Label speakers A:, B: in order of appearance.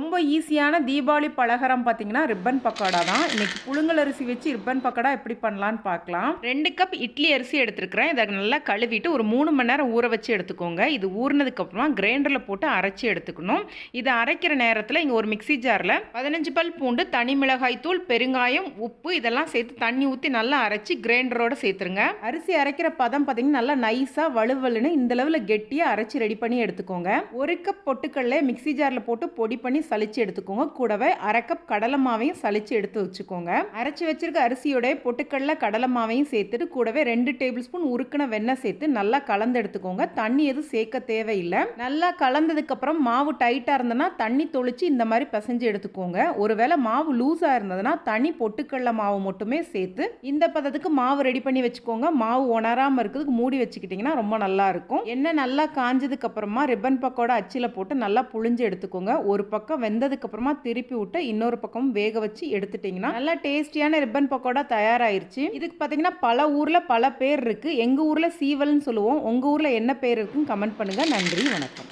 A: ரொம்ப ஈஸியான தீபாவளி பலகாரம் பார்த்தீங்கன்னா ரிப்பன் பக்கோடா தான். இன்னைக்கு புழுங்கல் அரிசி வச்சு ரிப்பன் பக்கோடா எப்படி பண்ணலான்னு பார்க்கலாம். ரெண்டு கப் இட்லி அரிசி எடுத்துருக்கிறேன். இதை நல்லா கழுவிட்டு ஒரு மூணு மணி நேரம் ஊற வச்சு எடுத்துக்கோங்க. இது ஊறினதுக்கு அப்புறமா கிரைண்டரில் போட்டு அரைச்சி எடுத்துக்கணும். இதை அரைக்கிற நேரத்தில் இங்கே ஒரு மிக்ஸி ஜாரில் பதினஞ்சு பல் பூண்டு தனி மிளகாய் தூள் பெருங்காயம் உப்பு இதெல்லாம் சேர்த்து தண்ணி ஊற்றி நல்லா அரைச்சி கிரைண்டரோட சேர்த்துருங்க. அரிசி அரைக்கிற பதம் பார்த்தீங்கன்னா நல்லா நைஸாக வலுவலுன்னு இந்த லெவலில் கெட்டியாக அரைச்சி ரெடி பண்ணி எடுத்துக்கோங்க. ஒரு கப் பொட்டுக்கல்ல மிக்ஸி ஜாரில் போட்டு பொடி பண்ணி சளிச்சு எடுத்துக்கோங்க. கூடவே அரை கப் கடலை மாவையும் சளிச்சு எடுத்து வச்சுக்கோங்க. அரைச்சி வச்சிருக்க அரிசியோட பொட்டுக்கடல கடலை மாவையும் சேர்த்துட்டு கூடவே ரெண்டு டேபிள் ஸ்பூன் உருக்கின வெண்ணெய் சேர்த்து நல்லா கலந்து எடுத்துக்கோங்க. தண்ணி எதுவும் சேர்க்க தேவையில்லை. நல்லா கலந்ததுக்கு அப்புறம் மாவு டைட்டாக இருந்ததுன்னா தண்ணி தொளிச்சு இந்த மாதிரி பிசைஞ்சு எடுத்துக்கோங்க. ஒருவேளை மாவு லூஸாக இருந்ததுன்னா தனி பொட்டுக்கடல மாவு மட்டுமே சேர்த்து இந்த பதத்துக்கு மாவு ரெடி பண்ணி வச்சுக்கோங்க. மாவு உணராமல் இருக்கிறதுக்கு மூடி வச்சுக்கிட்டிங்கன்னா ரொம்ப நல்லா இருக்கும். எண்ணெய் நல்லா காஞ்சதுக்கு அப்புறமா ரிப்பன் பக்கோட அச்சில் போட்டு நல்லா புழிஞ்சு எடுத்துக்கோங்க. ஒரு பக்கம் வெந்ததுக்கு அப்புறமா திருப்பி விட்டு இன்னொரு பக்கம் வேக வச்சு எடுத்துட்டிங்கன்னா நல்லா டேஸ்டியான ரிப்பன் பக்கோடா தயாராயிருச்சு. இதுக்கு பார்த்தீங்கன்னா பல ஊரில் பல பேர் இருக்குது எங்கள் ஊரில் சீவல்னு சொல்லுவோம். உங்கள் ஊரில் என்ன பேர் இருக்குன்னு கமெண்ட் பண்ணுங்கள் நன்றி வணக்கம்.